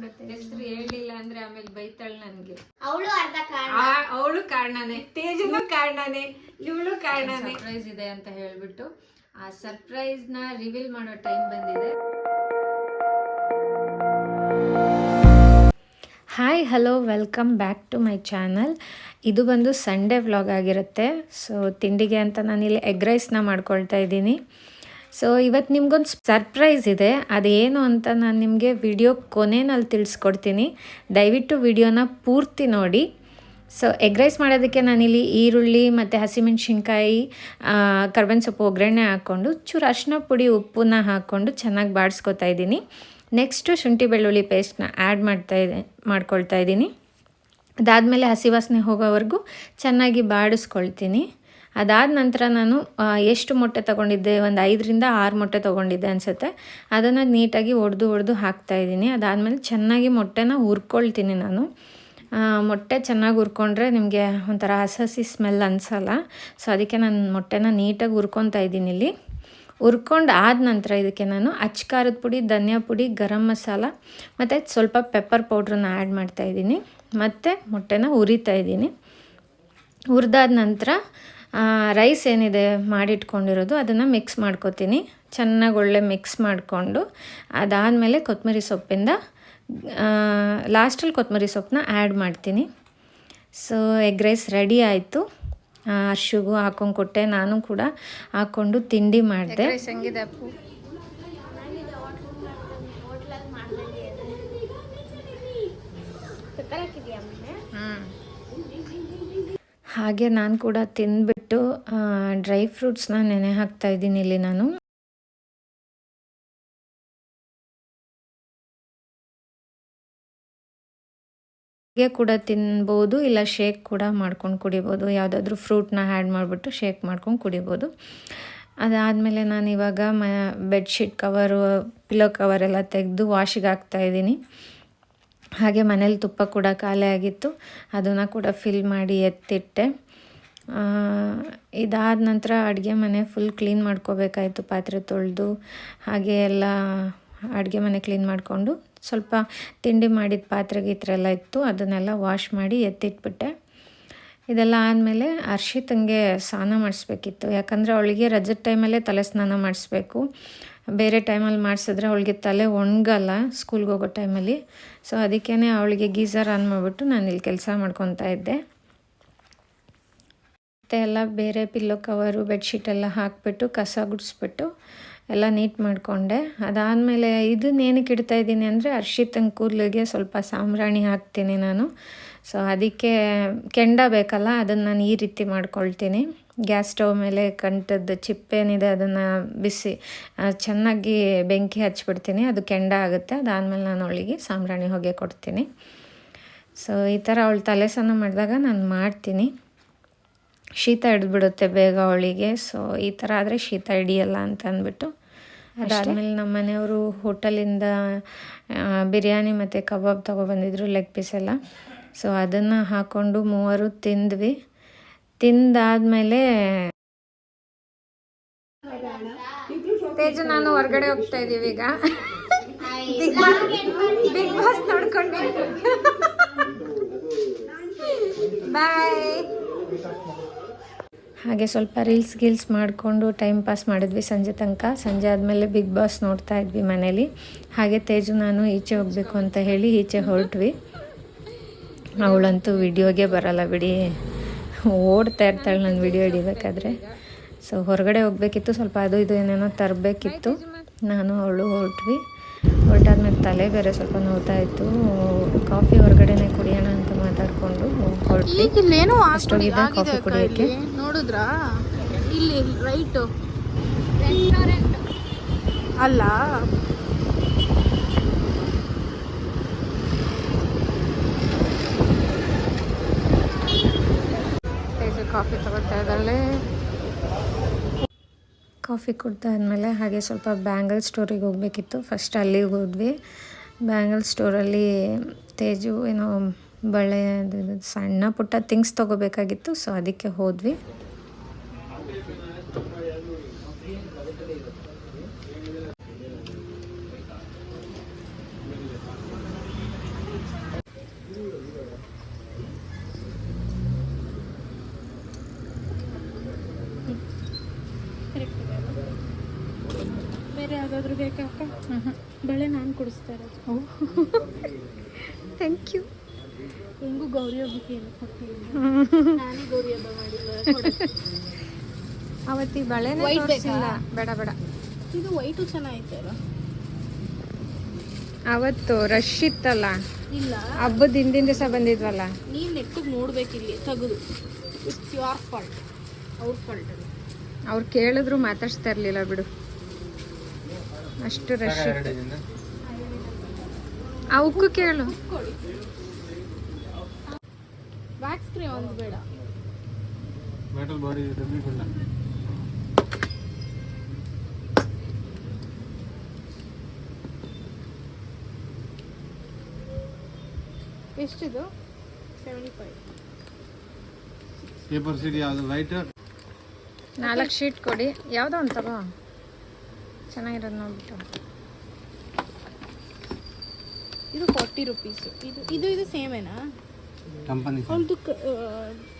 ಕೊಡುತ್ತೆ ಹೆಸರು ಹೇಳಿಲ್ಲ ಅಂದ್ರೆ ಆಮೇಲೆ ಬೈತಾಳ್ ನನ್ಗೆ. ಅವಳು ಅರ್ಧ ಕಾರಣ. ಅವಳು ಕಾರಣನೇ. ತೇಜನು ಕಾರಣನೇ. ಇವಳು ಕಾರಣನೇ. ಸರ್ಪ್ರೈಸ್ ಇದೆ ಅಂತ ಹೇಳ್ಬಿಟ್ಟು ಆ ಸರ್ಪ್ರೈಸ್ನ ರಿವೀಲ್ ಮಾಡೋ ಟೈಮ್ ಬಂದಿದೆ. Hi hello welcome back to my channel ಇದು ಬಂದು ಸಂಡೇ ವ್ಲಾಗ್ ಆಗಿರುತ್ತೆ. ಸೊ ತಿಂಡಿಗೆ ಅಂತ ನಾನಿಲ್ಲಿ ಎಗ್ ರೈಸ್ನ ಮಾಡ್ಕೊಳ್ತಾ ಇದ್ದೀನಿ. ಸೊ ಇವತ್ತು ನಿಮ್ಗೊಂದು ಸರ್ಪ್ರೈಸ್ ಇದೆ. ಅದೇನು ಅಂತ ನಾನು ನಿಮಗೆ ವಿಡಿಯೋ ಕೊನೆಯಲ್ಲಿ ತಿಳಿಸ್ಕೊಡ್ತೀನಿ. ದಯವಿಟ್ಟು ವಿಡಿಯೋನ ಪೂರ್ತಿ ನೋಡಿ. ಸೊ ಎಗ್ ರೈಸ್ ಮಾಡೋದಕ್ಕೆ ನಾನಿಲ್ಲಿ ಈರುಳ್ಳಿ ಮತ್ತು ಹಸಿಮೆಣ್ಸಿನ್ಕಾಯಿ ಕರ್ಬೇವಿನ ಸೊಪ್ಪು, ಒಗ್ಗರಣೆ ಹಾಕ್ಕೊಂಡು ಚೂರು ಅರಿಶಿನ ಪುಡಿ, ಉಪ್ಪನ್ನ ಹಾಕ್ಕೊಂಡು ಚೆನ್ನಾಗಿ ಬಾಡಿಸ್ಕೊತಾ ಇದ್ದೀನಿ. ನೆಕ್ಸ್ಟು ಶುಂಠಿ ಬೆಳ್ಳುಳ್ಳಿ ಪೇಸ್ಟ್ನ ಆ್ಯಡ್ ಮಾಡ್ತಾ ಇದೆ, ಮಾಡ್ಕೊಳ್ತಾ ಇದ್ದೀನಿ. ಅದಾದಮೇಲೆ ಹಸಿ ವಾಸನೆ ಹೋಗೋವರೆಗೂ ಚೆನ್ನಾಗಿ ಬಾಡಿಸ್ಕೊಳ್ತೀನಿ. ಅದಾದ ನಂತರ ನಾನು ಎಷ್ಟು ಮೊಟ್ಟೆ ತೊಗೊಂಡಿದ್ದೆ? ಒಂದು ಐದರಿಂದ ಆರು ಮೊಟ್ಟೆ ತೊಗೊಂಡಿದ್ದೆ ಅನಿಸುತ್ತೆ. ಅದನ್ನು ನೀಟಾಗಿ ಒಡೆದು ಒಡೆದು ಹಾಕ್ತಾಯಿದ್ದೀನಿ ಅದಾದಮೇಲೆ ಚೆನ್ನಾಗಿ ಮೊಟ್ಟೆನ ಹುರ್ಕೊಳ್ತೀನಿ ನಾನು. ಮೊಟ್ಟೆ ಚೆನ್ನಾಗಿ ಹುರ್ಕೊಂಡ್ರೆ ನಿಮಗೆ ಒಂಥರ ಹಸಿ ಹಸಿ ಸ್ಮೆಲ್ ಅನಿಸಲ್ಲ. ಸೊ ಅದಕ್ಕೆ ನಾನು ಮೊಟ್ಟೆನ ನೀಟಾಗಿ ಹುರ್ಕೊತಾ ಇದ್ದೀನಿ ಇಲ್ಲಿ. ಹುರ್ಕೊಂಡು ಆದ ನಂತರ ಇದಕ್ಕೆ ನಾನು ಅಚ್ಚ ಖಾರದ ಪುಡಿ, ಧನಿಯಾ ಪುಡಿ, ಗರಂ ಮಸಾಲ, ಮತ್ತು ಸ್ವಲ್ಪ ಪೆಪ್ಪರ್ ಪೌಡ್ರನ್ನ ಆ್ಯಡ್ ಮಾಡ್ತಾಯಿದ್ದೀನಿ ಮತ್ತು ಮೊಟ್ಟೆನ ಹುರಿತಾ ಇದ್ದೀನಿ. ಹುರಿದಾದ ನಂತರ ರೈಸ್ ಏನಿದೆ ಮಾಡಿಟ್ಕೊಂಡಿರೋದು ಅದನ್ನು ಮಿಕ್ಸ್ ಮಾಡ್ಕೊತೀನಿ. ಚೆನ್ನಾಗಿ ಒಳ್ಳೆ ಮಿಕ್ಸ್ ಮಾಡಿಕೊಂಡು ಅದಾದಮೇಲೆ ಕೊತ್ತಂಬರಿ ಸೊಪ್ಪಿಂದ ಲಾಸ್ಟಲ್ಲಿ ಕೊತ್ತಂಬರಿ ಸೊಪ್ಪನ್ನ ಆ್ಯಡ್ ಮಾಡ್ತೀನಿ. ಸೊ ಎಗ್ ರೈಸ್ ರೆಡಿ ಆಯಿತು. ಅರ್ಶಿಗೂ ಹಾಕೊಂಡು ಕೊಟ್ಟೆ ನಾನು ಕೂಡ ಹಾಕ್ಕೊಂಡು ತಿಂಡಿ ಮಾಡಿದೆ. ಹಾಗೆ ನಾನು ಕೂಡ ತಿಂದ್ಬಿಟ್ಟು ಡ್ರೈ ಫ್ರೂಟ್ಸ್ನ ನೆನೆ ಹಾಕ್ತಾ ಇದ್ದೀನಿ ಇಲ್ಲಿ ನಾನು. ಹಾಗೆ ಕೂಡ ತಿನ್ಬೋದು, ಇಲ್ಲ ಶೇಕ್ ಕೂಡ ಮಾಡ್ಕೊಂಡು ಕುಡಿಬೋದು. ಯಾವುದಾದ್ರೂ ಫ್ರೂಟ್ನ ಆ್ಯಡ್ ಮಾಡಿಬಿಟ್ಟು ಶೇಕ್ ಮಾಡ್ಕೊಂಡು ಕುಡಿಬೋದು. ಅದಾದಮೇಲೆ ನಾನು ಇವಾಗ ಮ ಬೆಡ್ಶೀಟ್ ಕವರು ಪಿಲೋ ಕವರ್ ಎಲ್ಲ ತೆಗೆದು ವಾಶಿಗೆ ಹಾಕ್ತಾಯಿದ್ದೀನಿ ಹಾಗೆ ಮನೇಲಿ ತುಪ್ಪ ಕೂಡ ಖಾಲಿ ಆಗಿತ್ತು. ಅದನ್ನು ಕೂಡ ಫಿಲ್ ಮಾಡಿ ಎತ್ತಿಟ್ಟೆ. ಇದಾದ ನಂತರ ಅಡುಗೆ ಮನೆ ಫುಲ್ ಕ್ಲೀನ್ ಮಾಡ್ಕೋಬೇಕಾಯಿತು, ಪಾತ್ರೆ ತೊಳೆದು, ಹಾಗೆ ಎಲ್ಲ ಅಡುಗೆ ಮನೆ ಕ್ಲೀನ್ ಮಾಡಿಕೊಂಡು ಸ್ವಲ್ಪ ತಿಂಡಿ ಮಾಡಿದ ಪಾತ್ರೆ ಗೀತ್ರೆ ಎಲ್ಲ ಇತ್ತು, ಅದನ್ನೆಲ್ಲ ವಾಶ್ ಮಾಡಿ ಎತ್ತಿಟ್ಬಿಟ್ಟೆ. ಇದೆಲ್ಲ ಆದಮೇಲೆ ಹರ್ಷಿತಂಗೆ ಸ್ನಾನ ಮಾಡಿಸ್ಬೇಕಿತ್ತು, ಯಾಕಂದರೆ ಅವಳಿಗೆ ರಜದ ಟೈಮಲ್ಲೇ ತಲೆ ಸ್ನಾನ ಮಾಡಿಸ್ಬೇಕು. ಬೇರೆ ಟೈಮಲ್ಲಿ ಮಾಡಿಸಿದ್ರೆ ಅವಳಿಗೆ ತಲೆ ಒಣಗಲ್ಲ ಸ್ಕೂಲ್ಗೆ ಹೋಗೋ ಟೈಮಲ್ಲಿ ಸೊ ಅದಕ್ಕೇ ಅವಳಿಗೆ ಗೀಸರ್ ಆನ್ ಮಾಡಿಬಿಟ್ಟು ನಾನು ಇಲ್ಲಿ ಕೆಲಸ ಮಾಡ್ಕೊತಾ ಇದ್ದೆ. ಮತ್ತು ಎಲ್ಲ ಬೇರೆ ಪಿಲ್ಲೋ ಕವರು, ಬೆಡ್ಶೀಟ್ ಎಲ್ಲ ಹಾಕಿಬಿಟ್ಟು, ಕಸ ಗುಡಿಸ್ಬಿಟ್ಟು ಎಲ್ಲ ನೀಟ್ ಮಾಡಿಕೊಂಡೆ. ಅದಾದಮೇಲೆ ಇದನ್ನ ಏನಕ್ಕೆ ಇಡ್ತಾ ಇದ್ದೀನಿ ಅಂದರೆ ಅರ್ಶಿತನ ಕೂದಲಿಗೆ ಸ್ವಲ್ಪ ಸಾಂಬ್ರಾಣಿ ಹಾಕ್ತೀನಿ ನಾನು. ಸೊ ಅದಕ್ಕೆ ಕೆಂಡ ಬೇಕಲ್ಲ, ಅದನ್ನು ನಾನು ಈ ರೀತಿ ಮಾಡ್ಕೊಳ್ತೀನಿ. ಗ್ಯಾಸ್ ಸ್ಟವ್ ಮೇಲೆ ಕಂಠದ ಚಿಪ್ಪೇನಿದೆ ಅದನ್ನು ಬಿಸಿ ಚೆನ್ನಾಗಿ ಬೆಂಕಿ ಹಚ್ಚಿಬಿಡ್ತೀನಿ ಅದು ಕೆಂಡ ಆಗುತ್ತೆ. ಅದಾದಮೇಲೆ ನಾನು ಅವಳಿಗೆ ಸಾಂಬ್ರಾಣಿ ಹೊಗೆ ಕೊಡ್ತೀನಿ. ಸೊ ಈ ಥರ ಅವಳು ತಲೆ ಸ್ನಾನ ಮಾಡಿದಾಗ ನಾನು ಮಾಡ್ತೀನಿ. ಶೀತ ಹಿಡಿದ್ಬಿಡುತ್ತೆ ಬೇಗ ಅವಳಿಗೆ. ಸೊ ಈ ಥರ ಆದರೆ ಶೀತ ಹಿಡಿಯಲ್ಲ ಅಂತ ಅಂದ್ಬಿಟ್ಟು. ಅದಾದಮೇಲೆ ನಮ್ಮ ಮನೆಯವರು ಹೋಟೆಲಿಂದ ಬಿರಿಯಾನಿ ಮತ್ತು ಕಬಾಬ್ ತೊಗೊಬಂದಿದ್ರು ಲೆಗ್ ಪೀಸ್ ಎಲ್ಲ. ಸೊ ಅದನ್ನು ಹಾಕ್ಕೊಂಡು ಮೂವರು ತಿಂದ್ವಿ. ತಿಂದಾದ್ಮೇಲೆ ತೇಜು ನಾನು ಹೊರಗಡೆ ಹೋಗ್ತಾ ಇದ್ದೀವಿ ಈಗ. ಬಿಗ್ ಬಾಸ್ ಬಿಗ್ ಬಾಸ್ ನೋಡ್ಕೊಂಡು ಬಾಯ್ ಹಾಗೆ ಸ್ವಲ್ಪ ರೀಲ್ಸ್ ಗೀಲ್ಸ್ ಮಾಡಿಕೊಂಡು ಟೈಮ್ ಪಾಸ್ ಮಾಡಿದ್ವಿ ಸಂಜೆ ತನಕ. ಸಂಜೆ ಆದಮೇಲೆ ಬಿಗ್ ಬಾಸ್ ನೋಡ್ತಾ ಇದ್ವಿ ಮನೇಲಿ. ಹಾಗೆ ತೇಜು ನಾನು ಈಚೆ ಹೋಗಬೇಕು ಅಂತ ಹೇಳಿ ಈಚೆ ಹೊರಟ್ವಿ. ಅವಳಂತೂ ವಿಡಿಯೋಗೆ ಬರಲ್ಲ ಬಿಡಿ. ಓಡ್ತಾ ಇರ್ತಾಳೆ ನಾನು ವಿಡಿಯೋ ಹಿಡಿಬೇಕಾದ್ರೆ. ಸೊ ಹೊರಗಡೆ ಹೋಗಬೇಕಿತ್ತು. ಸ್ವಲ್ಪ ಅದು ಇದು ಏನೇನೋ ತರಬೇಕಿತ್ತು. ನಾನು ಅವಳು ಹೊರಟ್ವಿ. ಹೊರಟಾದ್ಮೇಲೆ ತಲೆ ಬೇರೆ ಸ್ವಲ್ಪ ನೋಡ್ತಾ ಇತ್ತು. ಕಾಫಿ ಹೊರಗಡೆನೆ ಕುಡಿಯೋಣ ಅಂತ ಮಾತಾಡಿಕೊಂಡು ಹೊರಟ್ವಿ. ಅಷ್ಟೊಂದಿದೆ ಕಾಫಿ ಕುಡಿಯೋಕ್ಕೆ. ನೋಡಿದ್ರಾ? ಇಲ್ಲಿ ರೈಟು ಅಲ್ಲ. ತೇಜು ಕಾಫಿ ತಗೋತಾ ಇದ್ದಾಳೆ. ಕಾಫಿ ಕುಡ್ದಾದ್ಮೇಲೆ ಹಾಗೆ ಸ್ವಲ್ಪ ಬ್ಯಾಂಗಲ್ ಸ್ಟೋರಿಗೆ ಹೋಗಬೇಕಿತ್ತು. ಫಸ್ಟ್ ಅಲ್ಲಿಗೆ ಹೋದ್ವಿ. ಬ್ಯಾಂಗಲ್ ಸ್ಟೋರಲ್ಲಿ ತೇಜು ಏನೋ ಬಳೆ ಸಣ್ಣ ಪುಟ್ಟ ಥಿಂಗ್ಸ್ ತಗೋಬೇಕಾಗಿತ್ತು ಸೊ ಅದಕ್ಕೆ ಹೋದ್ವಿ. ಬೇರೆ ಯಾವುದಾದ್ರೂ ಬೇಕಾ ಬಳೆ ನಾನು ಕೊಡಿಸ್ತಾರೆ ಥ್ಯಾಂಕ್ ಯು ಹೆಂಗೂ ಗೌರಿ ಹಬ್ಬಕ್ಕೆ ಏನು ಕೊಟ್ಟಿಲ್ಲ ನಾನೇ ಗೌರಿ ಹಬ್ಬ ಮಾಡಿಲ್ಲ ಅವತ್ತಿ ಬಳೆ ತೋರ್ಸಿಲ್ಲ. ಬೇಡ ಬೇಡ. ಇದು ವೈಟು ಚೆನ್ನಾಗೈತೆ ಅಲ್ಲ ಅವತ್ತು ರಶ್ ಇತ್ತಲ್ಲ? ಇಲ್ಲ. ಹಬ್ಬದ ಹಿಂದಿನ ದಿವಸ ಬಂದಿದ್ವಲ್ಲ? ನೀನು ನೆಟ್ಟಿಗೆ ನೋಡ್ಬೇಕಿಲ್ಲಿ ತೆಗೆದು. ಇಟ್ಸ್ ಯುವರ್ ಫಾಲ್ಟ್ ಅವ್ರ ಫಾಲ್ಟ್ ಅವ್ರು ಕೇಳಿದ್ರು ಮಾತಾಡ್ಸ್ತಾ ಇರ್ಲಿಲ್ಲ ಬಿಡು. ಅಷ್ಟು ರಶ್ ಇತ್ತು. ಅವಕ್ಕೂ ಕೇಳು. ಕೊಡಿ ವ್ಯಾಕ್ಸ್ ಕ್ರೇ ಒಂದು ಬೇಡ. ಮೆಟಲ್ ಬಾಡಿ ಡಬ್ಬಿ ಬೇಡ ಎಷ್ಟಿದು? ಸೆವೆಂಟಿ ಫೈವ್ ಪೇಪರ್ ಸೀಟ್ ಯಾವುದು? ವೈಟ್ ನಾಲ್ಕು ಶೀಟ್ ಕೊಡಿ. ಯಾವುದೋ ಒಂದು ತಗೋ. ಚೆನ್ನಾಗಿರೋದು ನೋಡ್ಬಿಟ್ಟು. ಇದು ಫಾರ್ಟಿ ರುಪೀಸು ಇದು ಇದು ಇದು ಸೇಮೇನಾ ಕಂಪನಿ ಅವಳದು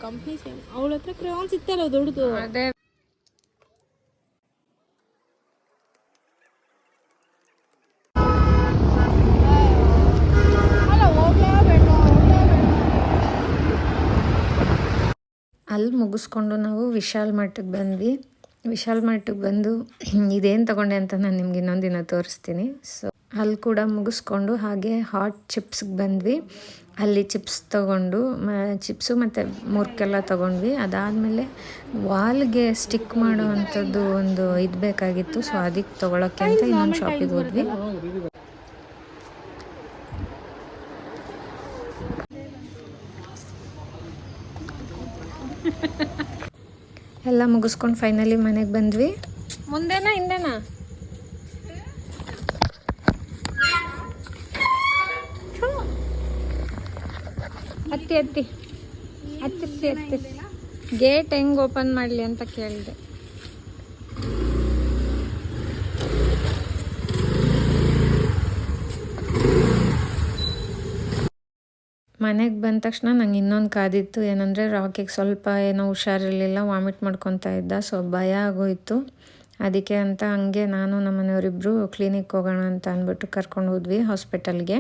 ಕಂಪ್ನಿ ಸೇಮ್ ಅವಳ ಹತ್ರ ಕ್ರೇಯಾನ್ಸ್ ಇತ್ತಲ್ಲ ದೊಡ್ಡದು. ಅದೇ. ಅಲ್ಲ ಮುಗಿಸ್ಕೊಂಡು ನಾವು ವಿಶಾಲ್ ಮಠಕ್ಕೆ ಬಂದ್ವಿ. ವಿಶಾಲ್ ಮಠಕ್ಕೆ ಬಂದು ಇದೇನು ತಗೊಂಡೆ ಅಂತ ನಾನು ನಿಮ್ಗೆ ಇನ್ನೊಂದಿನ ದಿನ ತೋರಿಸ್ತೀನಿ. ಸೊ ಅಲ್ಲಿ ಕೂಡ ಮುಗಿಸ್ಕೊಂಡು ಹಾಗೆ ಹಾಟ್ ಚಿಪ್ಸ್ಗೆ ಬಂದ್ವಿ. ಅಲ್ಲಿ ಚಿಪ್ಸ್ ತೊಗೊಂಡು, ಮ ಚಿಪ್ಸು ಮತ್ತು ಮುರ್ಕೆಲ್ಲ ತೊಗೊಂಡ್ವಿ. ಅದಾದಮೇಲೆ ವಾಲ್ಗೆ ಸ್ಟಿಕ್ ಮಾಡೋ ಅಂಥದ್ದು ಒಂದು ಇದು ಬೇಕಾಗಿತ್ತು. ಸೊ ಅದಕ್ಕೆ ತೊಗೊಳಕ್ಕೆ ಅಂತ ಇನ್ನೊಂದು ಶಾಪಿಗೆ ಹೋದ್ವಿ. ಎಲ್ಲ ಮುಗಿಸ್ಕೊಂಡು ಫೈನಲಿ ಮನೆಗೆ ಬಂದ್ವಿ. ಮುಂದೆನಾ, ಹಿಂದೆನಾ? ಹತ್ತಿ ಹತ್ತಿ ಹತ್ತಿಸಿ ಹತ್ತಿಸಿ ಗೇಟ್ ಹೆಂಗ್ ಓಪನ್ ಮಾಡಲಿ ಅಂತ ಕೇಳಿದೆ. ಮನೆಗೆ ಬಂದ ತಕ್ಷಣ ನಂಗೆ ಇನ್ನೊಂದು ಕಾದಿತ್ತು. ಏನಂದರೆ ರಾಕಿಗೆ ಸ್ವಲ್ಪ ಏನೋ ಹುಷಾರಿರಲಿಲ್ಲ, ವಾಮಿಟ್ ಮಾಡ್ಕೊತಾ ಇದ್ದ, ಸೊ ಭಯ ಆಗೋಯಿತು. ಅದಕ್ಕೆ ಅಂತ ಹಂಗೆ ನಾನು ನಮ್ಮ ಮನೆಯವರಿಬ್ಬರು ಕ್ಲಿನಿಕ್ ಹೋಗೋಣ ಅಂತ ಅಂದ್ಬಿಟ್ಟು ಕರ್ಕೊಂಡು ಹೋದ್ವಿ ಹಾಸ್ಪಿಟಲ್ಗೆ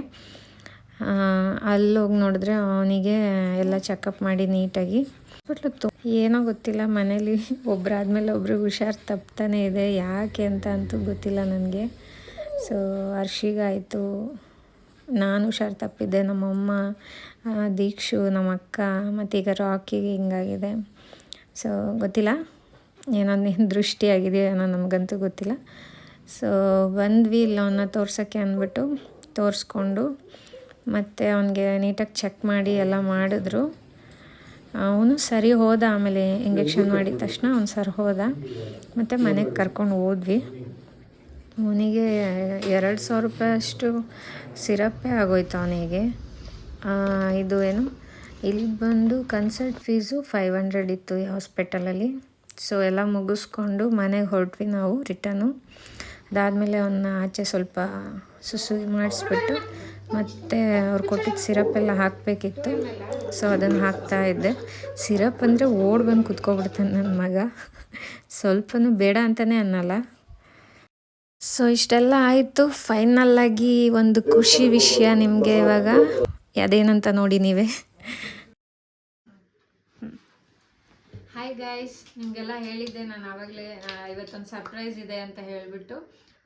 ಅಲ್ಲಿ ಹೋಗಿ ನೋಡಿದ್ರೆ ಅವನಿಗೆ ಎಲ್ಲ ಚೆಕಪ್ ಮಾಡಿ ನೀಟಾಗಿ ಹಾಸ್ಪಿಟ್ಲು ಏನೋ ಗೊತ್ತಿಲ್ಲ, ಮನೇಲಿ ಒಬ್ಬರಾದ್ಮೇಲೆ ಒಬ್ಬರು ಹುಷಾರು ತಪ್ತಾನೆ ಇದೆ, ಯಾಕೆ ಅಂತ ಅಂತೂ ಗೊತ್ತಿಲ್ಲ ನನಗೆ. ಸೊ ಹರ್ಷಿಗಾಯಿತು. ನಾನು ಹುಷಾರು ತಪ್ಪಿದ್ದೆ, ನಮ್ಮಮ್ಮ ದೀಕ್ಷು ನಮ್ಮ ಅಕ್ಕ ಮತ್ತು ಈಗ ರಾಕಿಗೆ ಹಿಂಗಾಗಿದೆ. ಸೊ ಗೊತ್ತಿಲ್ಲ. ಏನೋ ನಿನ್ನ ದೃಷ್ಟಿ ಆಗಿದೆಯೋ ಏನೋ ನಮಗಂತೂ ಗೊತ್ತಿಲ್ಲ. ಸೊ ಬಂದ್ವಿ ಇಲ್ಲವನ್ನ ತೋರ್ಸೋಕ್ಕೆ ಅಂದ್ಬಿಟ್ಟು ತೋರಿಸ್ಕೊಂಡು ಮತ್ತು ಅವನಿಗೆ ನೀಟಾಗಿ ಚೆಕ್ ಮಾಡಿ ಎಲ್ಲ ಮಾಡಿದ್ರು. ಅವನು ಸರಿ ಹೋದ ಆಮೇಲೆ ಇಂಜೆಕ್ಷನ್ ಮಾಡಿದ ತಕ್ಷಣ ಅವ್ನು ಸರಿ ಹೋದ. ಮತ್ತು ಮನೆಗೆ ಕರ್ಕೊಂಡು ಹೋದ್ವಿ. ಅವನಿಗೆ ಎರಡು ಸಾವಿರ ರೂಪಾಯಿ ಅಷ್ಟು ಸಿರಪ್ಪೇ ಆಗೋಯ್ತು ಅವನಿಗೆ. ಇದು ಏನು? ಇಲ್ಲಿ ಬಂದು ಕನ್ಸಲ್ಟ್ ಫೀಸು ಫೈವ್ ಹಂಡ್ರೆಡ್ ಇತ್ತು ಈ ಹಾಸ್ಪಿಟಲಲ್ಲಿ ಸೊ ಎಲ್ಲ ಮುಗಿಸ್ಕೊಂಡು ಮನೆಗೆ ಹೊರಟ್ವಿ ನಾವು ರಿಟರ್ನು ಅದಾದಮೇಲೆ ಅವನ್ನ ಆಚೆ ಸ್ವಲ್ಪ ಸುಸು ಮಾಡಿಸ್ಬಿಟ್ಟು ಮತ್ತು ಅವ್ರು ಕೊಟ್ಟಿದ್ದ ಸಿರಪ್ ಎಲ್ಲ ಹಾಕಬೇಕಿತ್ತು. ಸೊ ಅದನ್ನು ಹಾಕ್ತಾ ಇದ್ದೆ. ಸಿರಪ್ ಅಂದರೆ ಓಡ್ ಬಂದು ಕುತ್ಕೊಬಿಡ್ತಾನೆ ನನ್ನ ಮಗ. ಸ್ವಲ್ಪನೂ ಬೇಡ ಅಂತಲೇ ಅನ್ನಲ್ಲ. ಸೊ ಇಷ್ಟೆಲ್ಲ ಆಯಿತು. ಫೈನಲ್ ಆಗಿ ಒಂದು ಖುಷಿ ವಿಷಯ ನಿಮಗೆ ಇವಾಗ. ಅದೇನಂತ ನೋಡಿ ನೀವೇ. ಹಾಯ್ ಗಾಯ್ಸ್ ನಿಮಗೆಲ್ಲ ಹೇಳಿದ್ದೆ. ನಾನು ಆವಾಗಲೇ ಇವತ್ತೊಂದು ಸರ್ಪ್ರೈಸ್ ಇದೆ ಅಂತ ಹೇಳಿಬಿಟ್ಟು.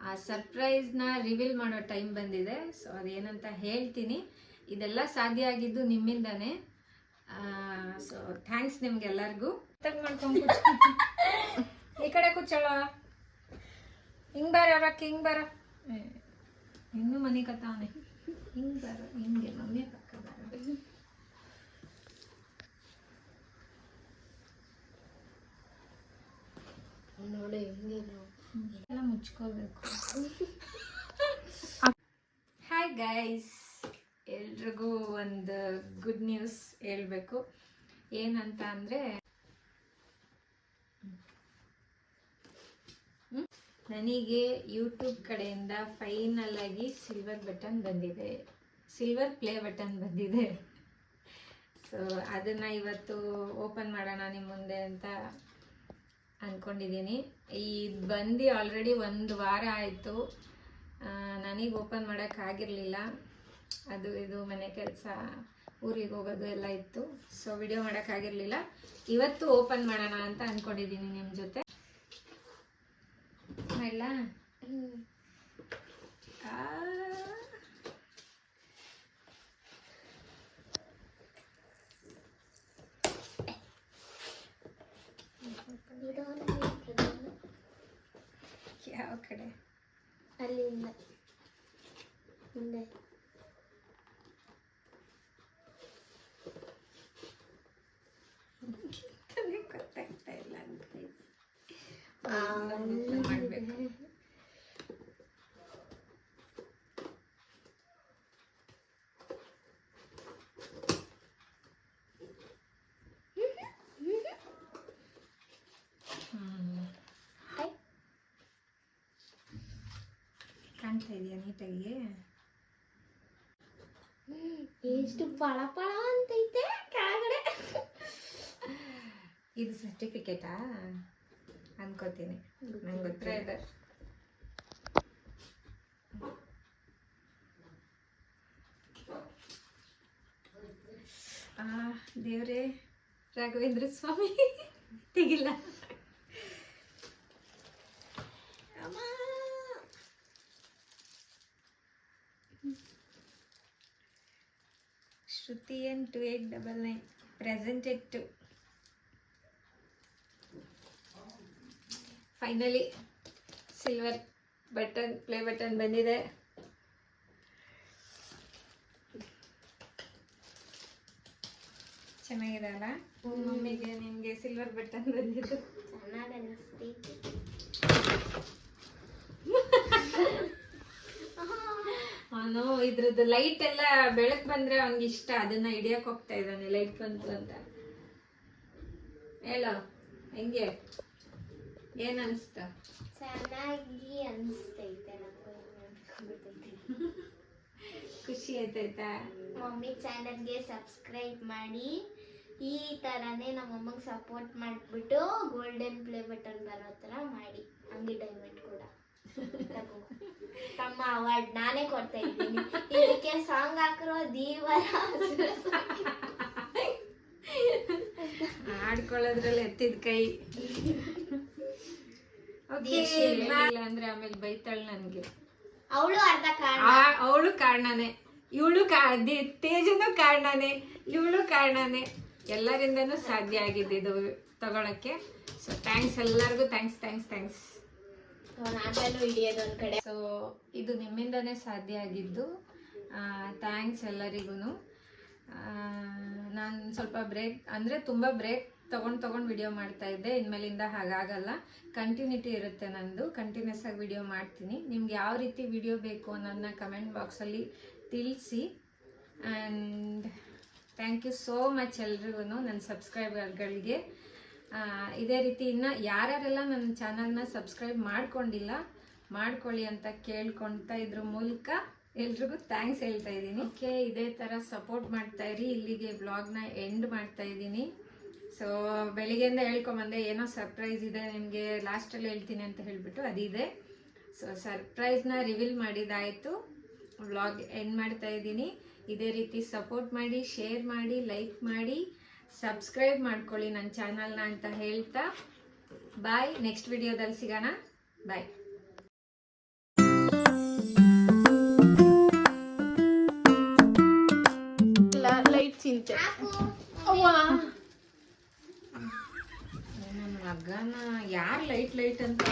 ಆ ಸರ್ಪ್ರೈಸ್ನ ರಿವೀಲ್ ಮಾಡೋ ಟೈಮ್ ಬಂದಿದೆ. ಸೊ ಅದೇನಂತ ಹೇಳ್ತೀನಿ. ಇದೆಲ್ಲ ಸಾಧ್ಯ ಆಗಿದ್ದು ನಿಮ್ಮಿಂದನೇ. ಸೊ ಥ್ಯಾಂಕ್ಸ್ ನಿಮ್ಗೆಲ್ಲರಿಗೂ. ಮಾಡ್ಕೊಂಡು ಈ ಕಡೆ ಕೂಚಳ ಹಿಂಗ್ ಬಾರ ಅವ್ರಕ್ಕೆ ಹಿಂಗ್ ಬಾರ? ಇನ್ನು ಇನ್ನೂ ಮನೆ ಕತ್ತಾವನೆ ಹಿಂಗ್ ಬಾರ ಹಿಂಗೆ ಮಮ್ಮಿ ಪಕ್ಕ ಬಾರ. ನೋಡಿ ಹಿಂಗೆ ಎಲ್ಲ ಮುಚ್ಕೋಬೇಕು. ಹಾಯ್ ಗೈಸ್ ಎಲ್ರಿಗೂ ಒಂದು ಗುಡ್ ನ್ಯೂಸ್ ಹೇಳ್ಬೇಕು. ಏನಂತ ಅಂದರೆ ನನಗೆ ಯೂಟ್ಯೂಬ್ ಕಡೆಯಿಂದ ಫೈನಲ್ ಆಗಿ ಸಿಲ್ವರ್ ಬಟನ್ ಬಂದಿದೆ. ಸಿಲ್ವರ್ ಪ್ಲೇ ಬಟನ್ ಬಂದಿದೆ. ಸೊ ಅದನ್ನು ಇವತ್ತು ಓಪನ್ ಮಾಡೋಣ ನಿಮ್ಮ ಮುಂದೆ ಅಂತ ಅಂದ್ಕೊಂಡಿದ್ದೀನಿ ಈ ಬಂದು ಆಲ್ರೆಡಿ ಒಂದು ವಾರ ಆಯಿತು. ನನಗೆ ಓಪನ್ ಮಾಡೋಕ್ಕಾಗಿರಲಿಲ್ಲ ಅದು ಇದು ಮನೆ ಕೆಲಸ ಊರಿಗೆ ಹೋಗೋದು ಎಲ್ಲ ಇತ್ತು. ಸೊ ವಿಡಿಯೋ ಮಾಡೋಕ್ಕಾಗಿರಲಿಲ್ಲ ಇವತ್ತು ಓಪನ್ ಮಾಡೋಣ ಅಂತ ಅಂದ್ಕೊಂಡಿದ್ದೀನಿ ನಿಮ್ಮ ಜೊತೆ. ಇಲ್ಲ ಆ ಯಾವ ಕಡೆ ಅಲ್ಲಿಂದ ಮುಂದೆ ಅಂತಾನೆ ಗೊತ್ತಾಗ್ತಾ ಇಲ್ಲ ಅಂತ ಮಾಡಬೇಕು ಕಾಣ್ತಾ ಇದೆಯಾ ನೀಟಾಗಿ? ಎಷ್ಟು ಪಳ ಪಳ ಅಂತೈತೆ ಕೆಳಗಡೆ. ಇದು ಸರ್ಟಿಫಿಕೇಟಾ ಅನ್ಕೋತೀನಿ. ನಂಗೆ ಗೊತ್ತಿರ ಇದೆ. ಆ ದೇವ್ರೇ Raghavendra Swami. ತೆಗಿಲ್ಲ. Shruti N two eight double nine. Presented to. Finally silver button play button ಬಂದಿದೆ. ಚೆನ್ನಾಗಿದೆ ಅಲ್ಲ ಮಮ್ಮಿಗೆ ನಿಮಗೆ ಸಿಲ್ವರ್ ಬಟನ್ ಬಂದಿದ್ದು. ಚೆನ್ನಾಗಿ ಅನಿಸ್ತೈತಿ ಅವನು ಇದ್ರದ್ದು ಲೈಟ್ ಎಲ್ಲ ಬೆಳಕ್ ಬಂದ್ರೆ ಅವನ್ಗೆ ಇಷ್ಟ ಅದನ್ನ ಹಿಡಿಯಕ್ ಹೋಗ್ತಾ ಇದ್ದಾನೆ ಲೈಟ್ ಬಂತು ಅಂತ. ಹೇಳೋ ಹೆಂಗೆ? ಏನ್ ಅನ್ಸ್ತ? ಚೆನ್ನಾಗಿ ಅನಿಸ್ತೈತೆ ಖುಷಿ ಆಯ್ತಾಯ್ತಾ? ಮಮ್ಮಿ ಚಾನಲ್ಗೆ ಸಬ್ಸ್ಕ್ರೈಬ್ ಮಾಡಿ ಈ ಥರನೇ ನಮ್ಮ ಅಮ್ಮಂಗೆ ಸಪೋರ್ಟ್ ಮಾಡಿಬಿಟ್ಟು ಗೋಲ್ಡನ್ ಪ್ಲೇ ಬಟನ್ ಬರೋ ಥರ ಮಾಡಿ ಹಂಗೆ ಡೈಮಂಡ್ ಕೂಡ. ತಮ್ಮ ಅವಾರ್ಡ್ ನಾನೇ ಕೊಡ್ತಾ ಇದ್ದೀನಿ. ಇದಕ್ಕೆ ಸಾಂಗ್ ಹಾಕಿರೋ ದೀವರ ಆಡ್ಕೊಳ್ಳೋದ್ರಲ್ಲಿ ಎತ್ತಿದ ಕೈ. ಇಲ್ಲ ಅಂದ್ರೆ ಆಮೇಲೆ ಬೈತಾಳ ನನ್ಗೆ. ಅವಳು ಅರ್ಧ ಕಾರಣ. ಅವಳು ಕಾರಣನೇ. ಇವಳು ತೇಜನು ಕಾರಣನೇ. ಇವಳು ಕಾರಣನೇ. ಎಲ್ಲರಿಂದನೂ ಸಾಧ್ಯ ಆಗಿದೆ ಇದು ತಗೊಳಕ್ಕೆ. ಸೊ ಥ್ಯಾಂಕ್ಸ್ ಎಲ್ಲರಿಗೂ. ಥ್ಯಾಂಕ್ಸ್ ಥ್ಯಾಂಕ್ಸ್ ಥ್ಯಾಂಕ್ಸ್ ಒಂದು ಕಡೆ. ಸೊ ಇದು ನಿಮ್ಮಿಂದನೇ ಸಾಧ್ಯ ಆಗಿದ್ದು ಥ್ಯಾಂಕ್ಸ್ ಎಲ್ಲರಿಗೂ ನಾನು ಸ್ವಲ್ಪ ಬ್ರೇಕ್ ಅಂದರೆ ತುಂಬ ಬ್ರೇಕ್ ತೊಗೊಂಡು ತೊಗೊಂಡು ವಿಡಿಯೋ ಮಾಡ್ತಾ ಇದ್ದೆ. ಇನ್ಮೇಲಿಂದ ಹಾಗಾಗಲ್ಲ. ಕಂಟಿನ್ಯೂಟಿ ಇರುತ್ತೆ ನಂದು. ಕಂಟಿನ್ಯೂಸ್ ಆಗಿ ವಿಡಿಯೋ ಮಾಡ್ತೀನಿ. ನಿಮ್ಗೆ ಯಾವ ರೀತಿ ವಿಡಿಯೋ ಬೇಕು ಅನ್ನೋದನ್ನ ಕಮೆಂಟ್ ಬಾಕ್ಸಲ್ಲಿ ತಿಳಿಸಿ. And thank you so much ಎಲ್ರಿಗೂ ನನ್ನ ಸಬ್ಸ್ಕ್ರೈಬರ್ಗಳಿಗೆ ಇದೇ ರೀತಿ ಇನ್ನು ಯಾರ್ಯಾರೆಲ್ಲ ನನ್ನ ಚಾನಲ್ನ ಸಬ್ಸ್ಕ್ರೈಬ್ ಮಾಡ್ಕೊಂಡಿಲ್ಲ, ಮಾಡ್ಕೊಳ್ಳಿ ಅಂತ ಕೇಳ್ಕೊಳ್ತಾ ಇದ್ರ ಮೂಲಕ ಎಲ್ರಿಗೂ ಥ್ಯಾಂಕ್ಸ್ ಹೇಳ್ತಾ ಇದ್ದೀನಿ. ಓಕೆ ಇದೇ ಥರ ಸಪೋರ್ಟ್ ಮಾಡ್ತಾ ಇರಿ. ಇಲ್ಲಿಗೆ ಬ್ಲಾಗ್ನ ಎಂಡ್ ಮಾಡ್ತಾ ಇದ್ದೀನಿ. ಸೊ ಬೆಳಿಗ್ಗೆಯಿಂದ ಹೇಳ್ಕೊಂಬಂದೆ, ಏನೋ ಸರ್ಪ್ರೈಸ್ ಇದೆ, ನಿಮಗೆ ಲಾಸ್ಟಲ್ಲಿ ಹೇಳ್ತೀನಿ ಅಂತ ಹೇಳಿಬಿಟ್ಟು ಅದಿದೆ. ಸೊ ಸರ್ಪ್ರೈಸ್ನ ರಿವೀಲ್ ಮಾಡಿದಾಯಿತು. ವ್ಲಾಗ್ ಎಂಡ್ ಮಾಡ್ತಾ ಇದ್ದೀನಿ. ಇದೇ ರೀತಿ ಸಪೋರ್ಟ್ ಮಾಡಿ ಶೇರ್ ಮಾಡಿ ಲೈಕ್ ಮಾಡಿ. ಸಬ್ಸ್ಕ್ರೈಬ್ ಮಾಡ್ಕೊಳ್ಳಿ ನನ್ನ ಚಾನಲ್ನ ಅಂತ ಹೇಳ್ತಾ ಬಾಯ್ ನೆಕ್ಸ್ಟ್ ವಿಡಿಯೋದಲ್ಲಿ ಸಿಗೋಣ. ಬಾಯ್ ಲೈಟ್ ಚಿಂತೆ. ನನ್ನ ಮಗನ ಯಾರು ಲೈಟ್ ಲೈಟ್ ಅಂತ?